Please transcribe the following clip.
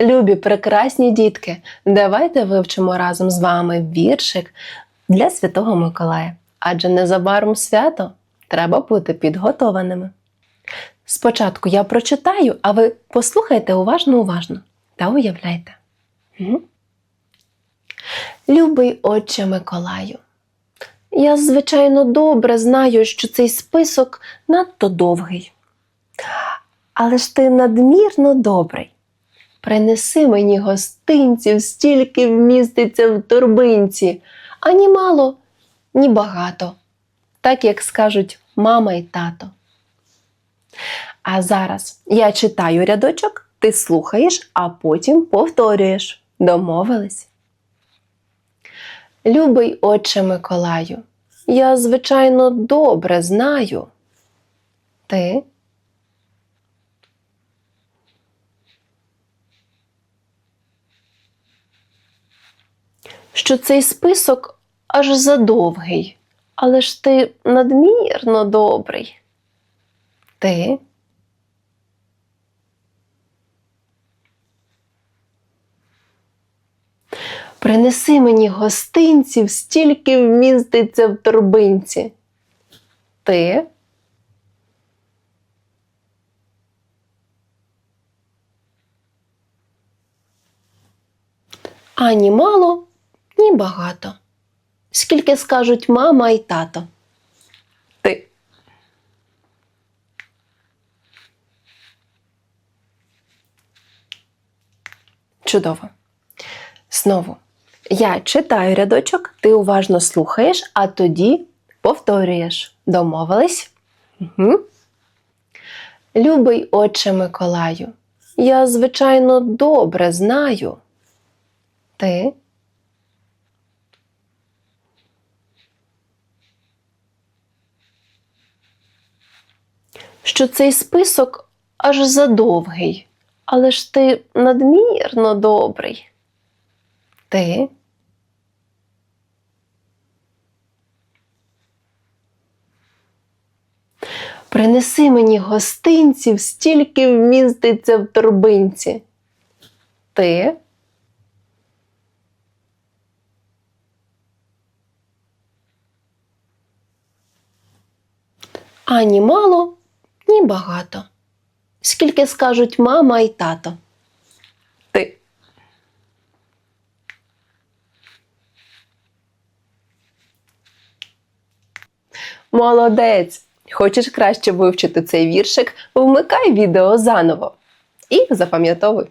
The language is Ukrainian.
Любі прекрасні дітки, давайте вивчимо разом з вами віршик для Святого Миколая. Адже незабаром свято треба бути підготованими. Спочатку я прочитаю, а ви послухайте уважно уважно та уявляйте. Мгм. Любий отче Миколаю, я, звичайно, добре знаю, що цей список надто довгий. Але ж ти надмірно добрий. Принеси мені гостинців, стільки вміститься в торбинці, ані мало, ні багато, так як скажуть мама і тато. А зараз я читаю рядочок, ти слухаєш, а потім повторюєш. Домовились? Любий отче Миколаю, я, звичайно, добре знаю. Ти що цей список аж задовгий, але ж ти надмірно добрий. Ти Принеси мені гостинців, стільки вміститься в торбинці. Ти ані мало, ні багато. Скільки скажуть мама і тато. Ти. Чудово. Знову. Я читаю рядочок, ти уважно слухаєш, а тоді повторюєш. Домовились? Угу. Любий отче Миколаю, я, звичайно, добре знаю. Ти що цей список аж задовгий, але ж ти надмірно добрий. Ти Принеси мені гостинців, стільки вміститься в торбинці. Ти ані мало, ні багато. Скільки скажуть мама і тато. Ти. Молодець! Хочеш краще вивчити цей віршик? Вмикай відео заново і запам'ятовуй.